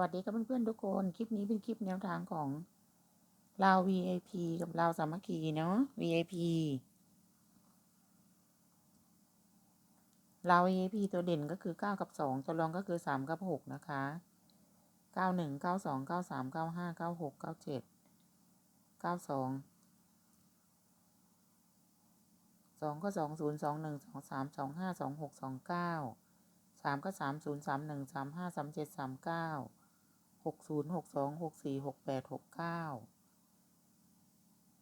วัสดีครับเพื่อนๆทุกคน คลิปนี้เป็นคลิปแนวทางของเรา VIP กับเราสามัคคีเนาะ VIP เรา VIP ตัวเด่นก็คือ 9 กับ 2 ตัวรองก็คือ 3 กับ 6 นะคะ 91 92 93 95 96 97 92 2ก็2 0 2 1 2 3 2 5 2 6 2 9 3ก็3 0 3 1 3 5 3 7 3 9 หกศูนย์หกสองหกสี่หกแปดหกเก้า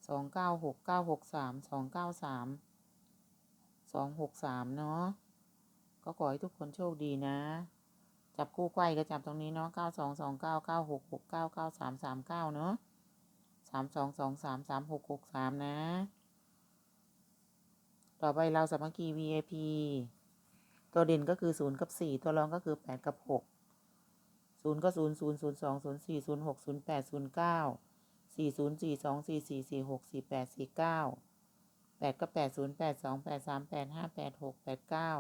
สองเก้าหกเก้าหกสามสองเก้าสามสองหกสามเนาะก็ขอให้ทุกคนโชคดีนะ จับคู่ไกวก็จับตรงนี้เนาะเก้าสองสองเก้าเก้าหกหกเก้าเก้าสามสามเก้าเนาะสามสองสองสามสามหกหกสามนะ ต่อไปเราสามัคคี VIP ตัวเด่นก็คือศูนย์กับสี่ตัวรองก็คือแปดกับหก ศูนย์ก็ศูนย์ศูนย์ศูนย์สองศูนย์สี่ศูนย์หกศูนย์แปดศูนย์เก้าสี่ศูนย์สี่สองสี่สี่สี่หกสี่แปดสี่เก้าแปดก็แปดศูนย์แปดสองแปดสามแปดห้าแปดหกแปดเก้า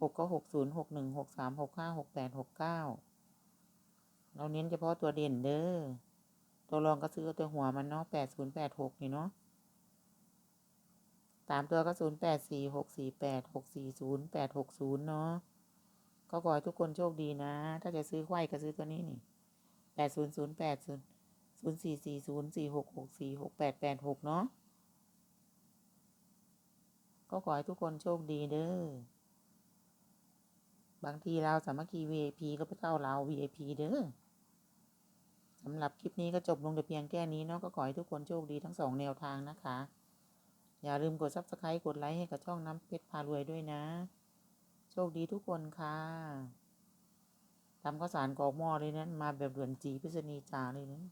หกก็หกศูนย์หกหนึ่งหกสามหกห้าหกแปดหกเก้าเราเน้นเฉพาะตัวเด่นเด้อ ตัวรองก็ซื้อตัวหัวมันเนาะแปดศูนย์แปดหกนี่เนาะตามตัวก็ศูนย์แปดสี่หกสี่แปดหกสี่ศูนย์แปดหกศูนย์เนาะ ก็ขอให้ทุกคนโชคดีนะ ถ้าจะซื้อไขว้ก็ซื้อตัวนี้นี่แปดศูนย์ศูนย์แปดศูนย์ศูนย์สี่สี่ศูนย์สี่หกหกสี่หกแปดแปดหกเนาะ ก็ขอให้ทุกคนโชคดีเด้อ บางทีเราสามัคคี VIP ก็ไปเข้าเรา VIP เด้อสำหรับคลิปนี้ก็จบลงแต่เพียงแค่นี้เนาะ ก็ขอให้ทุกคนโชคดีทั้งสองแนวทางนะคะ อย่าลืมกด subscribe กดไลค์ให้กับช่องน้ำเพชรพารวยด้วยนะ โชคดีทุกคนค่ะทำข้าวสารกรอกหม้อเลยนั้นมาแบบด่วนจีพิษณีจ่าเลยนั้น